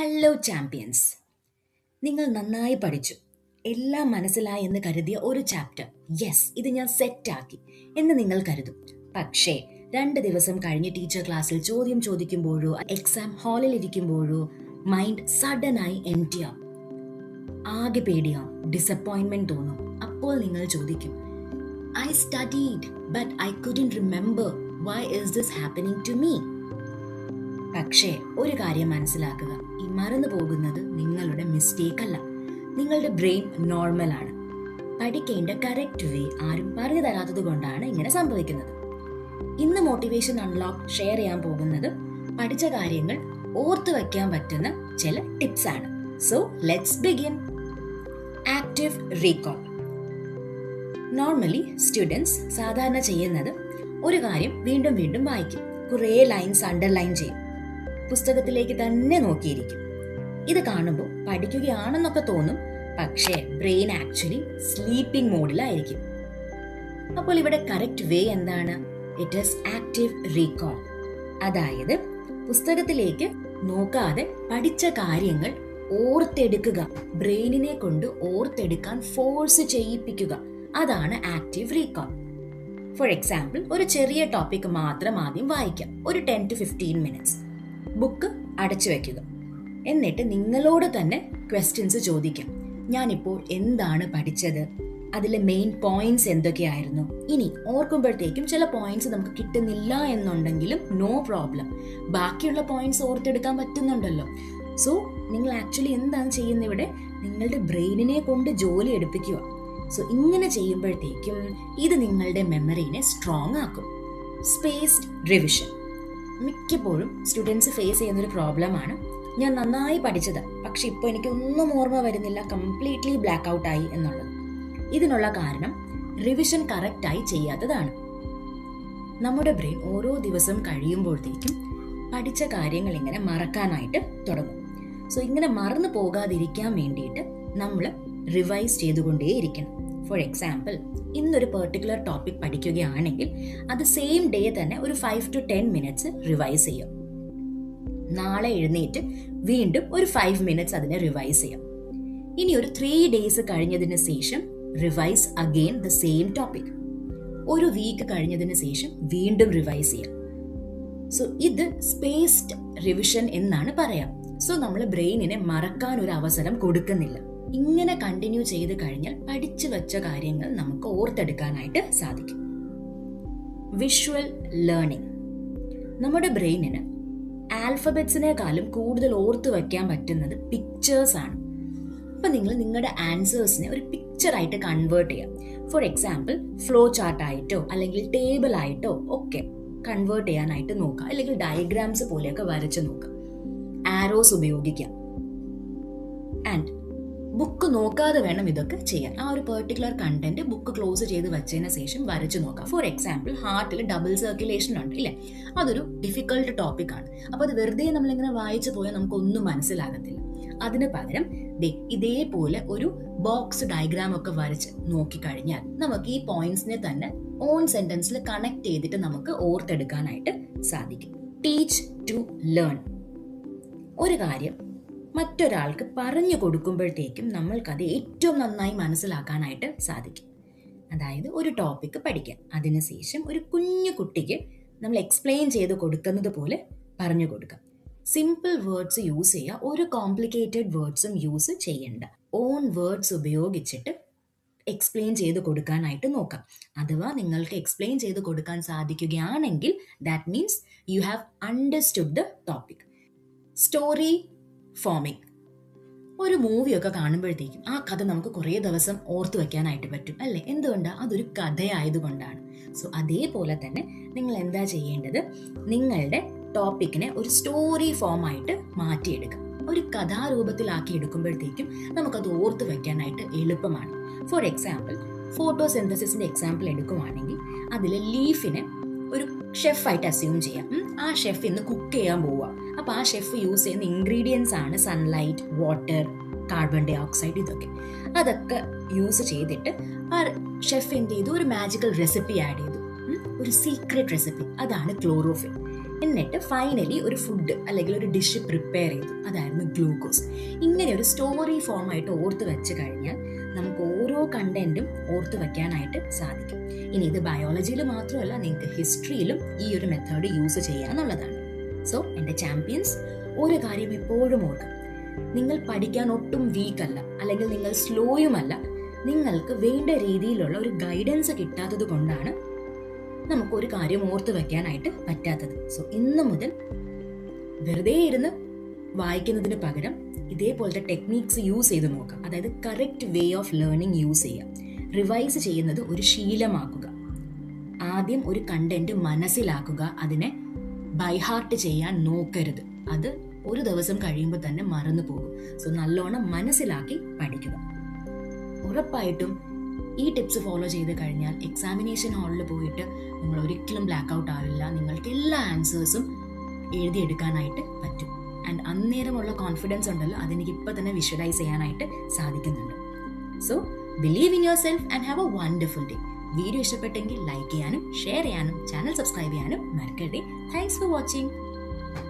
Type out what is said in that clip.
Hello champions നിങ്ങൾ നന്നായി പഠിച്ചു. എല്ലാം മനസ്സിലായി എന്ന് കരുതിയ ഒരു ചാപ്റ്റർ യെസ് ഇത് ഞാൻ സെറ്റാക്കി എന്ന് നിങ്ങൾ കരുതും. പക്ഷേ രണ്ട് ദിവസം കഴിഞ്ഞ് ടീച്ചർ ക്ലാസ്സിൽ ചോദ്യം ചോദിക്കുമ്പോഴോ എക്സാം ഹാളിൽ ഇരിക്കുമ്പോഴോ മൈൻഡ് സഡനായി എം ആവും. ആകെ പേടിയാവും. ഡിസപ്പോയിൻമെന്റ് തോന്നും. അപ്പോൾ നിങ്ങൾ ചോദിക്കും I studied but I couldn't remember why is this happening to me പക്ഷേ ഒരു കാര്യം മനസ്സിലാക്കുക. ഈ മറന്നു പോകുന്നത് നിങ്ങളുടെ മിസ്റ്റേക്ക് അല്ല. നിങ്ങളുടെ ബ്രെയിൻ നോർമൽ ആണ്. പഠിക്കേണ്ട കറക്റ്റ് വേ ആരും പറഞ്ഞു തരാത്തത് കൊണ്ടാണ് ഇങ്ങനെ സംഭവിക്കുന്നത്. ഇന്ന് മോട്ടിവേഷൻ അൺലോക്ക് ഷെയർ ചെയ്യാൻ പോകുന്നത് പഠിച്ച കാര്യങ്ങൾ ഓർത്തു വയ്ക്കാൻ പറ്റുന്ന ചില ടിപ്സ് ആണ്. So let's begin active recall normally students സാധാരണ ചെയ്യുന്നത് ഒരു കാര്യം വീണ്ടും വീണ്ടും വായിക്കും. കുറേ ലൈൻസ് അണ്ടർലൈൻ ചെയ്യും. പുസ്തകത്തിലേക്ക് തന്നെ നോക്കിയിരിക്കും. ഇത് കാണുമ്പോൾ പഠിക്കുകയാണെന്നൊക്കെ തോന്നും പക്ഷേ ബ്രെയിൻ ആക്ച്വലി സ്ലീപ്പിംഗ് മോഡിലായിരിക്കും. അപ്പോൾ ഇവിടെ കറക്റ്റ് വേ എന്താണ്? It is active recall. അതായത് പുസ്തകത്തിലേക്ക് നോക്കാതെ പഠിച്ച കാര്യങ്ങൾ ഓർത്തെടുക്കുക ബ്രെയിനിനെ കൊണ്ട് ഓർത്തെടുക്കാൻ ഫോഴ്സ് ചെയ്യിപ്പിക്കുക. അതാണ് ആക്റ്റീവ് റീകോൾ. ഫോർ എക്സാമ്പിൾ ഒരു ചെറിയ ടോപ്പിക് മാത്രം ആദ്യം വായിക്കാം. ഒരു ten to fifteen minutes. Book അടച്ചു വെക്കുക. എന്നിട്ട് നിങ്ങളോട് തന്നെ ക്വസ്റ്റ്യൻസ് ചോദിക്കാം. ഞാനിപ്പോൾ എന്താണ് പഠിച്ചത്? അതിലെ മെയിൻ പോയിന്റ്സ് എന്തൊക്കെയായിരുന്നു? ഇനി ഓർക്കുമ്പോഴത്തേക്കും ചില പോയിന്റ്സ് നമുക്ക് കിട്ടുന്നില്ല എന്നുണ്ടെങ്കിലും നോ പ്രോബ്ലം ബാക്കിയുള്ള പോയിന്റ്സ് ഓർത്തെടുക്കാൻ പറ്റുന്നുണ്ടല്ലോ. സോ നിങ്ങൾ ആക്ച്വലി എന്താണ് ചെയ്യുന്നത് ഇവിടെ? നിങ്ങളുടെ ബ്രെയിനിനെ കൊണ്ട് ജോലി എടുപ്പിക്കുക. സോ ഇങ്ങനെ ചെയ്യുമ്പോഴത്തേക്കും ഇത് നിങ്ങളുടെ മെമ്മറീനെ സ്ട്രോങ് ആക്കും. സ്പേസ്ഡ് റിവിഷൻ മിക്കപ്പോഴും സ്റ്റുഡൻസ് ഫേസ് ചെയ്യുന്ന ഒരു പ്രോബ്ലമാണ് ഞാൻ നന്നായി പഠിച്ചത് പക്ഷെ ഇപ്പോൾ എനിക്ക് ഒന്നും ഓർമ്മ വരുന്നില്ല കംപ്ലീറ്റ്ലി ബ്ലാക്ക് ഔട്ട് ആയി എന്നുള്ളത്. ഇതിനുള്ള കാരണം റിവിഷൻ കറക്റ്റായി ചെയ്യാത്തതാണ്. നമ്മുടെ ബ്രെയിൻ ഓരോ ദിവസം കഴിയുമ്പോഴത്തേക്കും പഠിച്ച കാര്യങ്ങൾ ഇങ്ങനെ മറക്കാനായിട്ട് തുടങ്ങും. സോ ഇങ്ങനെ മറന്നു പോകാതിരിക്കാൻ വേണ്ടിയിട്ട് നമ്മൾ റിവൈസ് ചെയ്തുകൊണ്ടേയിരിക്കണം. ഫോർ എക്സാമ്പിൾ ഇന്നൊരു പെർട്ടിക്കുലർ ടോപ്പിക് പഠിക്കുകയാണെങ്കിൽ അത് സെയിം ഡേ തന്നെ ഒരു five to ten minutes revise ചെയ്യാം. നാളെ എഴുന്നേറ്റ് വീണ്ടും ഒരു ഫൈവ് മിനിറ്റ്സ് അതിനെ റിവൈസ് ചെയ്യാം. ഇനി ഒരു ത്രീ ഡേയ്സ് കഴിഞ്ഞതിന് ശേഷം revise again the same topic ഒരു വീക്ക് കഴിഞ്ഞതിന് ശേഷം വീണ്ടും റിവൈസ് ചെയ്യാം. സോ ഇത് സ്പേസ്ഡ് റിവിഷൻ എന്നാണ് പറയാം. സോ നമ്മൾ ബ്രെയിനിനെ മറക്കാൻ ഒരു അവസരം കൊടുക്കുന്നില്ല. ഇങ്ങനെ കണ്ടിന്യൂ ചെയ്ത് കഴിഞ്ഞാൽ പഠിച്ചു വെച്ച കാര്യങ്ങൾ നമുക്ക് ഓർത്തെടുക്കാനായിട്ട് സാധിക്കും. വിഷ്വൽ ലേണിംഗ് നമ്മുടെ ബ്രെയിനിന് ആൽഫബറ്റ്സിനേക്കാളും കൂടുതൽ ഓർത്തു വയ്ക്കാൻ പറ്റുന്നത് പിക്ചേഴ്സ് ആണ്. അപ്പൊ നിങ്ങൾ നിങ്ങളുടെ ആൻസേഴ്സിനെ ഒരു പിക്ചറായിട്ട് കൺവേർട്ട് ചെയ്യാം. ഫോർ എക്സാമ്പിൾ ഫ്ലോ ചാർട്ട് ആയിട്ടോ അല്ലെങ്കിൽ ടേബിൾ ആയിട്ടോ ഒക്കെ കൺവേർട്ട് ചെയ്യാനായിട്ട് നോക്കുക അല്ലെങ്കിൽ ഡയഗ്രാംസ് പോലെയൊക്കെ വരച്ച് നോക്കുക ആരോസ് ഉപയോഗിക്കാം. ആൻഡ് ബുക്ക് നോക്കാതെ വേണം ഇതൊക്കെ ചെയ്യാൻ. ആ ഒരു പെർട്ടിക്കുലർ കണ്ടന്റ് ബുക്ക് ക്ലോസ് ചെയ്ത് വെച്ചതിന് ശേഷം വരച്ചു നോക്കാം. ഫോർ എക്സാമ്പിൾ ഹാർട്ടിൽ ഡബിൾ സർക്കുലേഷൻ ഉണ്ട് ഇല്ലേ? അതൊരു ഡിഫിക്കൾട്ട് ടോപ്പിക് ആണ്. അപ്പോൾ അത് വെറുതെ നമ്മളിങ്ങനെ വായിച്ചു പോയാൽ നമുക്കൊന്നും മനസ്സിലാകത്തില്ല. അതിന് പകരം ദേ ഇതേപോലെ ഒരു ബോക്സ് ഡയഗ്രാം ഒക്കെ വരച്ച് നോക്കിക്കഴിഞ്ഞാൽ നമുക്ക് ഈ പോയിന്റ്സിനെ തന്നെ ഓൺ സെന്റൻസിൽ കണക്ട് ചെയ്തിട്ട് നമുക്ക് ഓർത്തെടുക്കാനായിട്ട് സാധിക്കും. ടീച്ച് ടു ലേൺ ഒരു കാര്യം മറ്റൊരാൾക്ക് പറഞ്ഞു കൊടുക്കുമ്പോഴത്തേക്കും നമ്മൾക്കത് ഏറ്റവും നന്നായി മനസ്സിലാക്കാനായിട്ട് സാധിക്കും. അതായത് ഒരു ടോപ്പിക്ക് പഠിക്കാം. അതിനുശേഷം ഒരു കുഞ്ഞു കുട്ടിക്ക് നമ്മൾ എക്സ്പ്ലെയിൻ ചെയ്ത് കൊടുക്കുന്നത് പോലെ പറഞ്ഞു കൊടുക്കാം. സിമ്പിൾ വേർഡ്സ് യൂസ് ചെയ്യുക ഒരു കോംപ്ലിക്കേറ്റഡ് വേർഡ്സും യൂസ് ചെയ്യണ്ട. ഓൺ വേർഡ്സ് ഉപയോഗിച്ചിട്ട് എക്സ്പ്ലെയിൻ ചെയ്ത് കൊടുക്കാനായിട്ട് നോക്കാം. അഥവാ നിങ്ങൾക്ക് എക്സ്പ്ലെയിൻ ചെയ്ത് കൊടുക്കാൻ സാധിക്കുകയാണെങ്കിൽ that means you have understood the topic story forming ഒരു മൂവിയൊക്കെ കാണുമ്പോഴത്തേക്കും ആ കഥ നമുക്ക് കുറേ ദിവസം ഓർത്തു വെക്കാനായിട്ട് പറ്റും അല്ലേ? എന്തുകൊണ്ടാണ് അതൊരു കഥയായതുകൊണ്ടാണ്. സോ അതേപോലെ തന്നെ നിങ്ങൾ എന്താ ചെയ്യേണ്ടത്? നിങ്ങളുടെ ടോപ്പിക്കിനെ ഒരു സ്റ്റോറി ഫോം ആയിട്ട് മാറ്റിയെടുക്കുക. ഒരു കഥാരൂപത്തിലാക്കി എടുക്കുമ്പോഴത്തേക്കും നമുക്കത് ഓർത്തു വെക്കാനായിട്ട് എളുപ്പമാണ്. ഫോർ എക്സാമ്പിൾ ഫോട്ടോ ഫോട്ടോസിന്തസിന്റെ എക്സാമ്പിൾ എടുക്കുവാണെങ്കിൽ അതിലെ ലീഫിനെ ഒരു ഷെഫായിട്ട് അസ്യൂം ചെയ്യാം. ആ ഷെഫ് ഇന്ന് കുക്ക് ചെയ്യാൻ പോവുക. അപ്പൊ ആ ഷെഫ് യൂസ് ചെയ്യുന്ന ഇൻഗ്രീഡിയൻസ് ആണ് sunlight water carbon dioxide ഇതൊക്കെ. അതൊക്കെ യൂസ് ചെയ്തിട്ട് ആ ഷെഫ് എന്ത് ചെയ്തു? ഒരു മാജിക്കൽ റെസിപ്പി ആഡ് ചെയ്തു. ഒരു സീക്രട്ട് റെസിപ്പി അതാണ് ക്ലോറോഫിൻ എന്നിട്ട് ഫൈനലി ഒരു ഫുഡ് അല്ലെങ്കിൽ ഒരു ഡിഷ് പ്രിപ്പയർ ചെയ്തു. അതായിരുന്നു ഗ്ലൂക്കോസ് ഇങ്ങനെ ഒരു സ്റ്റോറി ഫോം ആയിട്ട് ഓർത്ത് വെച്ച് കഴിഞ്ഞാൽ നമുക്ക് ഓരോ കണ്ടന്റും ഓർത്ത് വെക്കാനായിട്ട് സാധിക്കും. ഇനി ഇത് ബയോളജിയിൽ മാത്രമല്ല നിങ്ങൾക്ക് ഹിസ്റ്ററിയിലും ഈ ഒരു മെത്തേഡ് യൂസ് ചെയ്യാന്നുള്ളതാണ്. സോ എന്റെ ചാമ്പ്യൻസ് ഒരു കാര്യം എപ്പോഴും ഓർക്കാം. നിങ്ങൾ പഠിക്കാൻ ഒട്ടും വീക്ക് അല്ല. അല്ലെങ്കിൽ നിങ്ങൾ സ്ലോയുമല്ല നിങ്ങൾക്ക് വേണ്ട രീതിയിലുള്ള ഒരു ഗൈഡൻസ് കിട്ടാത്തത് കൊണ്ടാണ് നമുക്കൊരു കാര്യം ഓർത്ത് വെക്കാനായിട്ട് പറ്റാത്തത്. സോ ഇന്ന് മുതൽ വെറുതെ ഇരുന്ന് വായിക്കുന്നതിന് പകരം ഇതേപോലത്തെ ടെക്നീക്സ് യൂസ് ചെയ്ത് നോക്കാം അതായത് correct way of learning use ചെയ്യുക. റിവൈസ് ചെയ്യുന്നത് ഒരു ശീലമാക്കുക. ആദ്യം ഒരു കണ്ടന്റ് മനസ്സിലാക്കുക അതിനെ ബൈഹാർട്ട് ചെയ്യാൻ നോക്കരുത്. അത് ഒരു ദിവസം കഴിയുമ്പോൾ തന്നെ മറന്നു പോകും. സോ നല്ലോണം മനസ്സിലാക്കി പഠിക്കുക. ഉറപ്പായിട്ടും ഈ ടിപ്സ് ഫോളോ ചെയ്ത് കഴിഞ്ഞാൽ എക്സാമിനേഷൻ ഹാളിൽ പോയിട്ട് നിങ്ങൾ ഒരിക്കലും ബ്ലാക്ക് ഔട്ട് ആവില്ല. നിങ്ങൾക്ക് എല്ലാ ആൻസേഴ്സും എഴുതിയെടുക്കാനായിട്ട് പറ്റും. ആൻഡ് അന്നേരമുള്ള കോൺഫിഡൻസ് ഉണ്ടല്ലോ അതെനിക്ക് ഇപ്പം തന്നെ വിഷ്വലൈസ് ചെയ്യാനായിട്ട് സാധിക്കുന്നുണ്ട്. So believe in yourself and have a wonderful day video ഇഷ്ടപ്പെട്ടെങ്കിൽ ലൈക്ക് ചെയ്യാനും ഷെയർ ചെയ്യാനും ചാനൽ സബ്സ്ക്രൈബ് ചെയ്യാനും മറക്കട്ടെ താങ്ക്സ് ഫോർ വാച്ചിങ്